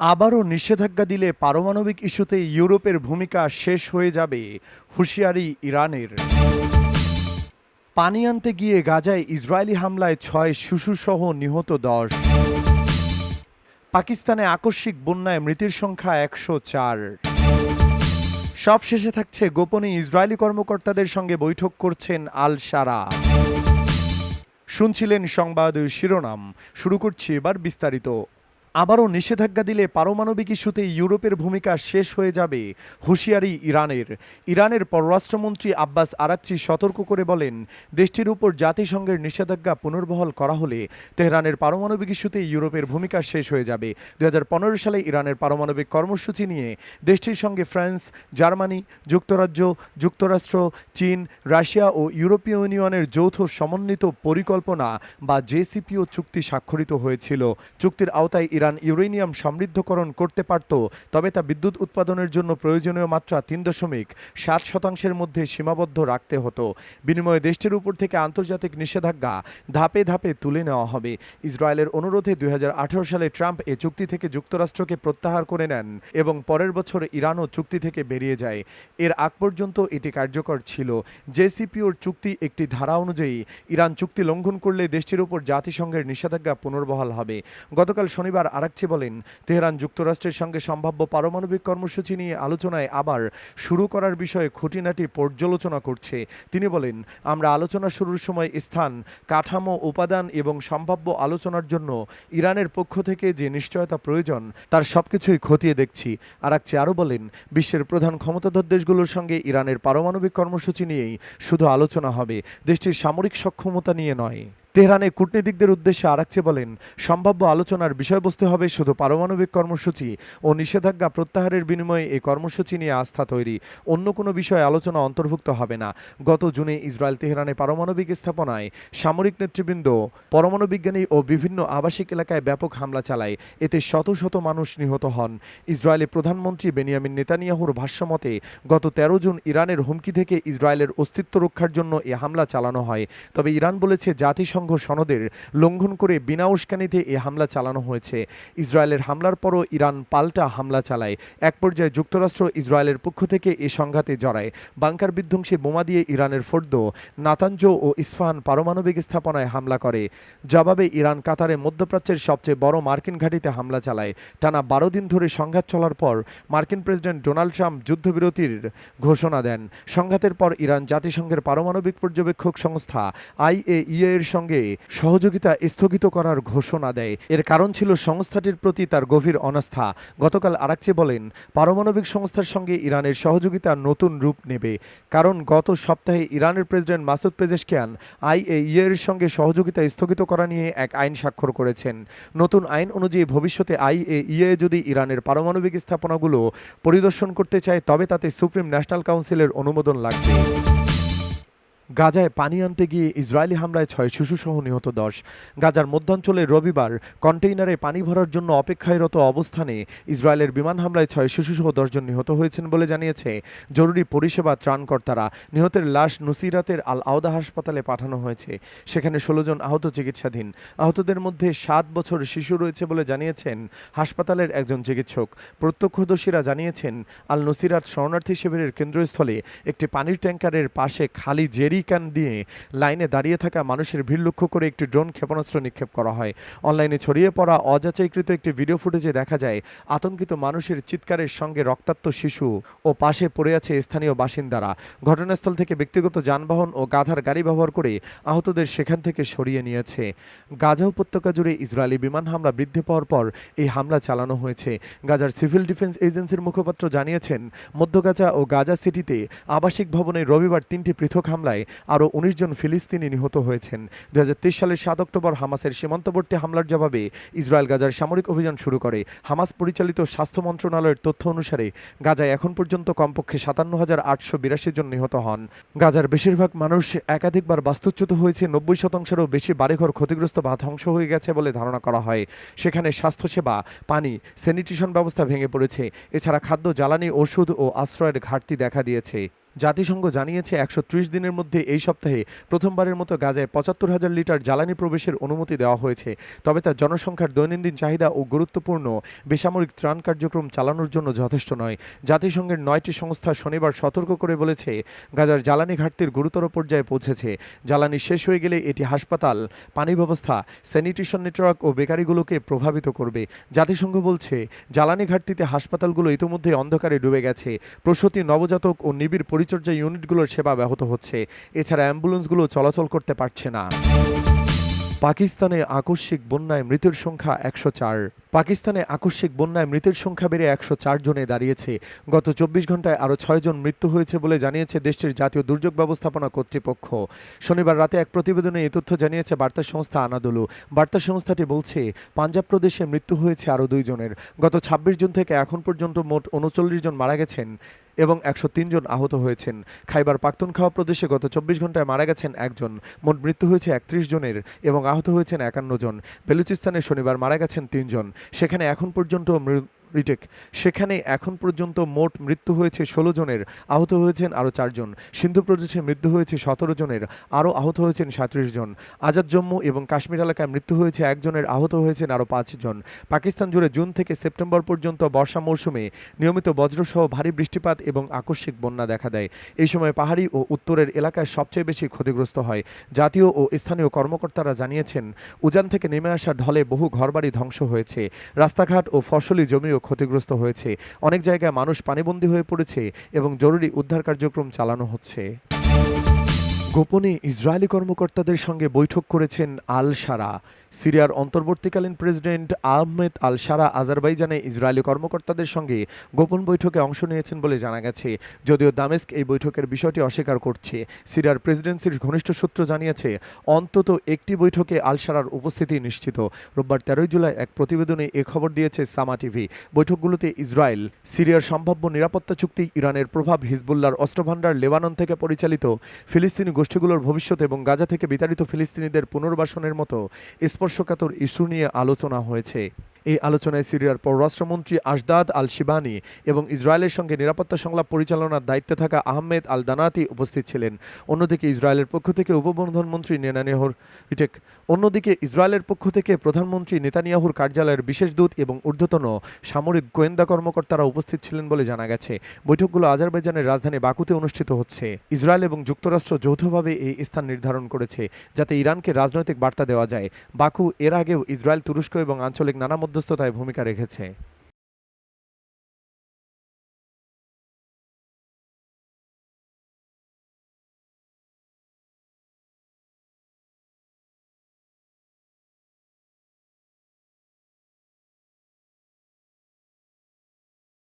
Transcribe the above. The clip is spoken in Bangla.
আবারও নিষেধাজ্ঞা দিলে পারমাণবিক ইস্যুতে ইউরোপের ভূমিকা শেষ হয়ে যাবে হুঁশিয়ারি ইরানের। পানি আনতে গিয়ে গাজায় ইসরায়েলি হামলায় ছয় শিশুসহ নিহত দশ। পাকিস্তানে আকস্মিক বন্যায় মৃতের সংখ্যা একশো চার। সব শেষে থাকছে গোপনে ইসরায়েলি কর্মকর্তাদের সঙ্গে বৈঠক করছেন আল সারা। শুনছিলেন সংবাদ শিরোনাম। শুরু করছি এবার বিস্তারিত। আবারও নিষেধাজ্ঞা দিলে পারমাণবিক ইস্যুতে ইউরোপের ভূমিকা শেষ হয়ে যাবে, হুঁশিয়ারি ইরানের। ইরানের পররাষ্ট্রমন্ত্রী আব্বাস আরাকচি সতর্ক করে বলেন, দেশটির উপর জাতিসংঘের নিষেধাজ্ঞা পুনর্বহাল করা হলে তেহরানের পারমাণবিক ইস্যুতে ইউরোপের ভূমিকা শেষ হয়ে যাবে। দু হাজার পনেরো সালে ইরানের পারমাণবিক কর্মসূচি নিয়ে দেশটির সঙ্গে ফ্রান্স, জার্মানি, যুক্তরাজ্য, যুক্তরাষ্ট্র, চীন, রাশিয়া ও ইউরোপীয় ইউনিয়নের যৌথ সমন্বিত পরিকল্পনা বা জেসিপিও চুক্তি স্বাক্ষরিত হয়েছিল। চুক্তির আওতায় ইরান ইউরেনিয়াম সমৃদ্ধকরণ করতে পারত, তবে তা বিদ্যুৎ উৎপাদনের জন্য প্রয়োজনীয় মাত্রা তিন দশমিক সাত শতাংশের মধ্যে সীমাবদ্ধ রাখতে হতো। বিনিময়ে দেশটির উপর থেকে আন্তর্জাতিক নিষেধাজ্ঞা ধাপে ধাপে তুলে নেওয়া হবে। ইসরায়েলের অনুরোধে দুই হাজার আঠেরো সালে ট্রাম্প এ চুক্তি থেকে যুক্তরাষ্ট্রকে প্রত্যাহার করে নেন এবং পরের বছর ইরানও চুক্তি থেকে বেরিয়ে যায়। এর আগ পর্যন্ত এটি কার্যকর ছিল। জেসিপিওর চুক্তি একটি ধারা অনুযায়ী ইরান চুক্তি লঙ্ঘন করলে দেশটির উপর জাতিসংঘের নিষেধাজ্ঞা পুনর্বহাল হবে। গতকাল শনিবার আরাকচি বলেন, তেহরান যুক্তরাষ্ট্রের সঙ্গে সম্ভাব্য পারমাণবিক কর্মসূচি নিয়ে আলোচনায় আবার শুরু করার বিষয়ে খুঁটিনাটি পর্যালোচনা করছে। তিনি বলেন, আমরা আলোচনা শুরুর সময় স্থান, কাঠামো, উপাদান এবং সম্ভাব্য আলোচনার জন্য ইরানের পক্ষ থেকে যে নিশ্চয়তা প্রয়োজন, তার সবকিছুই খতিয়ে দেখছি। আরাকচি আরও বলেন, বিশ্বের প্রধান ক্ষমতাধর দেশগুলোর সঙ্গে ইরানের পারমাণবিক কর্মসূচি নিয়েই শুধু আলোচনা হবে, দেশটির সামরিক সক্ষমতা নিয়ে নয়। তেহরানে কূটনীতিকদের উদ্দেশ্যে আরাকচে বলেন, সম্ভাব্য আলোচনার বিষয়বস্তু হবে শুধু পারমাণবিক কর্মসূচি ও নিষেধাজ্ঞা প্রত্যাহারের বিনিময়ে এই কর্মসূচি নিয়ে আস্থা তৈরি। অন্য কোনো বিষয়ে আলোচনা অন্তর্ভুক্ত হবে না। গত জুনে ইসরায়েল তেহরানে পারমাণবিক স্থাপনায় সামরিক নেতৃবৃন্দ পরমাণু বিজ্ঞানী ও বিভিন্ন আবাসিক এলাকায় ব্যাপক হামলা চালায়। এতে শত শত মানুষ নিহত হন। ইসরায়েলি প্রধানমন্ত্রী বেনিয়ামিন নেতানিয়াহুর ভাষ্যমতে, গত তেরো জুন ইরানের হুমকি থেকে ইসরায়েলের অস্তিত্ব রক্ষার জন্য এ হামলা চালানো হয়। তবে ইরান বলেছে জাতিসংঘ সনদের লঙ্ঘন করে বিনা উস্কানিতে এ হামলা চালানো হয়েছে। ইসরায়েলের হামলার পরও ইরান পাল্টা হামলা চালায়। এক পর্যায়ে যুক্তরাষ্ট্র ইসরায়েলের পক্ষ থেকে এ সংঘাতে জড়ায়। বাংকার বিধ্বংসী বোমা দিয়ে ইরানের ফোর্দ নাতাঞ্জ ও ইস্ফাহান পারমাণবিক স্থাপনায় হামলা করে। জবাবে ইরান কাতারে মধ্যপ্রাচ্যের সবচেয়ে বড় মার্কিন ঘাঁটিতে হামলা চালায়। টানা বারো দিন ধরে সংঘাত চলার পর মার্কিন প্রেসিডেন্ট ডোনাল্ড ট্রাম্প যুদ্ধবিরতির ঘোষণা দেন। সংঘাতের পর ইরান জাতিসংঘের পারমাণবিক পর্যবেক্ষক সংস্থা আইএইএ এর সঙ্গে সহযোগিতা স্থগিত করার ঘোষণা দেয়। এর কারণ ছিল সংস্থাটির প্রতি তার গভীর অনাস্থা। গতকাল আরাকচে বলেন, পারমাণবিক সংস্থার সঙ্গে ইরানের সহযোগিতা নতুন রূপ নেবে। কারণ গত সপ্তাহে ইরানের প্রেসিডেন্ট মাসুদ পেজেশকিয়ান আইএইএ এর সঙ্গে সহযোগিতা স্থগিত করা নিয়ে এক আইন স্বাক্ষর করেছেন। নতুন আইন অনুযায়ী ভবিষ্যতে আইএইএ যদি ইরানের পারমাণবিক স্থাপনাগুলো পরিদর্শন করতে চায়, তবে তাতে সুপ্রিম ন্যাশনাল কাউন্সিলের অনুমোদন লাগবে। গাজায় পানি আনতে গিয়ে ইসরায়েলি হামলায় ছয় শিশুসহ নিহত দশ। গাজার মধ্যাঞ্চলে রবিবার কন্টেইনারে পানি ভরার জন্য অপেক্ষায়রত অবস্থানে ইসরায়েলের বিমান হামলায় ছয় শিশুসহ দশজন নিহত হয়েছেন বলে জানিয়েছে জরুরি পরিষেবা ত্রাণকর্তারা। নিহতের লাশ নুসিরাতের আল আওদা হাসপাতালে পাঠানো হয়েছে। সেখানে ষোলো জন আহত চিকিৎসাধীন। আহতদের মধ্যে সাত বছর শিশু রয়েছে বলে জানিয়েছেন হাসপাতালের একজন চিকিৎসক। প্রত্যক্ষদর্শীরা জানিয়েছেন আল নসিরাত শরণার্থী শিবিরের কেন্দ্রস্থলে একটি পানির ট্যাঙ্কারের পাশে খালি জেরি ক্যান দিয়ে লাইনে দাঁড়িয়ে থাকা মানুষের ভিড় লক্ষ্য করে একটি ড্রোন ক্ষেপণাস্ত্র নিক্ষেপ করা হয়। অনলাইনে ছড়িয়ে পড়া অযাচাইকৃত একটি ভিডিও ফুটেজে দেখা যায়, আতঙ্কিত মানুষের চিৎকারের সঙ্গে রক্তাক্ত শিশু ও পাশে পড়ে আছে স্থানীয় বাসিন্দারা। ঘটনাস্থল থেকে ব্যক্তিগত যানবাহন ও গাধার গাড়ি ব্যবহার করে আহতদের সেখান থেকে সরিয়ে নিয়েছে। গাজা উপত্যকা জুড়ে ইসরায়েলি বিমান হামলা বৃদ্ধি পাওয়ার পর এই হামলা চালানো হয়েছে। গাজার সিভিল ডিফেন্স এজেন্সির মুখপাত্র জানিয়েছেন, মধ্য গাজা ও গাজা সিটিতে আবাসিক ভবনে রবিবার তিনটি পৃথক হামলায় আরও উনিশ জন ফিলিস্তিনি নিহত হয়েছেন। দু হাজার তেইশ সালের সাত অক্টোবর হামাসের সীমান্তবর্তী হামলার জবাবে ইসরায়েল গাজার সামরিক অভিযান শুরু করে। হামাস পরিচালিত স্বাস্থ্য মন্ত্রণালয়ের তথ্য অনুসারে গাজায় এখন পর্যন্ত কমপক্ষে সাতান্ন হাজার আটশো বিরাশি জন নিহত হন। গাজার বেশিরভাগ মানুষ একাধিকবার বাস্তুচ্যুত হয়েছে, নব্বই শতাংশেরও বেশি বাড়িঘর ক্ষতিগ্রস্ত বা ধ্বংস হয়ে গেছে বলে ধারণা করা হয়। সেখানে স্বাস্থ্যসেবা, পানি, স্যানিটেশন ব্যবস্থা ভেঙে পড়েছে। এছাড়া খাদ্য, জ্বালানি, ওষুধ ও আশ্রয়ের ঘাটতি দেখা দিয়েছে। জাতিসংঘ জানিয়েছে, একশো ত্রিশ দিনের মধ্যে এই সপ্তাহে প্রথমবারের মতো গাজায় পঁচাত্তর হাজার লিটার জ্বালানি প্রবেশের অনুমতি দেওয়া হয়েছে। তবে তা জনসংখ্যার দৈনন্দিন চাহিদা ও গুরুত্বপূর্ণ বেসামরিক ত্রাণ কার্যক্রম চালানোর জন্য যথেষ্ট নয়। জাতিসংঘের নয়টি সংস্থা শনিবার সতর্ক করে বলেছে, গাজার জ্বালানি ঘাটতির গুরুতর পর্যায়ে পৌঁছেছে। জ্বালানি শেষ হয়ে গেলে এটি হাসপাতাল, পানি ব্যবস্থা, স্যানিটেশন নেটওয়ার্ক ও বেকারিগুলোকে প্রভাবিত করবে। জাতিসংঘ বলছে, জ্বালানি ঘাটতিতে হাসপাতালগুলো ইতিমধ্যে অন্ধকারে ডুবে গেছে। প্রসূতি নবজাতক ও নিবিড় পরিচর্যা ইউনিটগুলোর সেবা ব্যাহত হচ্ছে। এছাড়া অ্যাম্বুলেন্সগুলো চলাচল করতে পারছে না। পাকিস্তানে আকস্মিক বন্যায় মৃতের সংখ্যা একশো চার। পাকিস্তানে আকস্মিক বন্যায় মৃতের সংখ্যা বেড়ে একশো চার জনে দাঁড়িয়েছে। গত চব্বিশ ঘন্টায় আরও ছয়জন মৃত্যু হয়েছে বলে জানিয়েছে দেশটির জাতীয় দুর্যোগ ব্যবস্থাপনা কর্তৃপক্ষ। শনিবার রাতে এক প্রতিবেদনে এই তথ্য জানিয়েছে বার্তা সংস্থা আনাদুলু। বার্তা সংস্থাটি বলছে, পাঞ্জাব প্রদেশে মৃত্যু হয়েছে আরও দুইজনের গত ছাব্বিশ জুন থেকে এখন পর্যন্ত মোট উনচল্লিশ জন মারা গেছেন এবং একশো জন আহত হয়েছেন। খাইবার পাখতুনখাওয়া প্রদেশে গত চব্বিশ ঘন্টায় মারা গেছেন একজন। মোট মৃত্যু হয়েছে একত্রিশ জনের এবং আহত হয়েছেন একান্ন জন। বেলুচিস্তানে শনিবার মারা গেছেন তিনজন সেখানে এখন পর্যন্ত রিটেক। সেখানে এখন পর্যন্ত মোট মৃত্যু হয়েছে ষোলো জনের, আহত হয়েছেন আরও চারজন সিন্ধু প্রদেশে মৃত্যু হয়েছে সতেরো জনের, আরও আহত হয়েছেন সাঁত্রিশ জন। আজাদ জম্মু এবং কাশ্মীর এলাকায় মৃত্যু হয়েছে একজনের আহত হয়েছেন আরও পাঁচজন পাকিস্তান জুড়ে জুন থেকে সেপ্টেম্বর পর্যন্ত বর্ষা মৌসুমে নিয়মিত বজ্রসহ ভারী বৃষ্টিপাত এবং আকস্মিক বন্যা দেখা দেয়। এই সময় পাহাড়ি ও উত্তরের এলাকায় সবচেয়ে বেশি ক্ষতিগ্রস্ত হয়। জাতীয় ও স্থানীয় কর্মকর্তারা জানিয়েছেন, উজান থেকে নেমে আসা ঢলে বহু ঘরবাড়ি ধ্বংস হয়েছে। রাস্তাঘাট ও ফসলি জমিও ক্ষতিগ্রস্ত হয়েছে। অনেক জায়গায় মানুষ পানিবন্দী হয়ে পড়েছে এবং জরুরি উদ্ধার কার্যক্রম চালানো হচ্ছে। গোপনে ইসরায়েলি কর্মকর্তাদের সঙ্গে বৈঠক করেছেন আল সারা সিরিয়ার অন্তর্বর্তীকালীন প্রেসিডেন্ট আহমেদ আল সারা আজারবাইজানে ইসরায়েলি কর্মকর্তাদের সঙ্গে গোপন বৈঠকে অংশ নিয়েছেন বলে জানা গেছে। যদিও দামেস্ক এই বৈঠকের বিষয়টি অস্বীকার করছে, সিরিয়ার প্রেসিডেন্সির ঘনিষ্ঠ সূত্র জানিয়েছে, অন্তত একটি বৈঠকে আল সারার উপস্থিতি নিশ্চিত। রোববার তেরোই জুলাই এক প্রতিবেদনে এ খবর দিয়েছে সামা টিভি। বৈঠকগুলোতে ইসরায়েল, সিরিয়ার সম্ভাব্য নিরাপত্তা চুক্তি, ইরানের প্রভাব হিজবুল্লার অস্ত্রভাণ্ডার, লেবানন থেকে পরিচালিত ফিলিস্তিনি গোষ্ঠীগুলোর ভবিষ্যৎ এবং গাজা থেকে বিতাড়িত ফিলিস্তিনিদের পুনর্বাসনের মতো স্পর্শকাতর ইস্যু নিয়ে আলোচনা হয়েছে। এই আলোচনায় সিরিয়ার পররাষ্ট্রমন্ত্রী আশদাদ আল শিবানি এবং ইসরায়েলের সঙ্গে নিরাপত্তা সংলাপ পরিচালনার দায়িত্বে থাকা আহমেদ আল দানাতি উপস্থিত ছিলেন। অন্যদিকে ইসরায়েলের পক্ষ থেকে উপপ্রধানমন্ত্রী নেতানিয়াহুর রিটেক অন্যদিকে ইসরায়েলের পক্ষ থেকে প্রধানমন্ত্রী নেতানিয়াহুর কার্যালয়ের বিশেষ দূত এবং ঊর্ধ্বতন সামরিক গোয়েন্দা কর্মকর্তারা উপস্থিত ছিলেন বলে জানা গেছে। বৈঠকগুলো আজারবাইজানের রাজধানী বাকুতে অনুষ্ঠিত হচ্ছে। ইসরায়েল এবং যুক্তরাষ্ট্র যৌথভাবে এই স্থান নির্ধারণ করেছে, যাতে ইরানকে রাজনৈতিক বার্তা দেওয়া যায়। বাকু এর আগেও ইসরায়েল তুরস্ক এবং আঞ্চলিক নানা মধ্যস্থতায় ভূমিকা রেখেছে।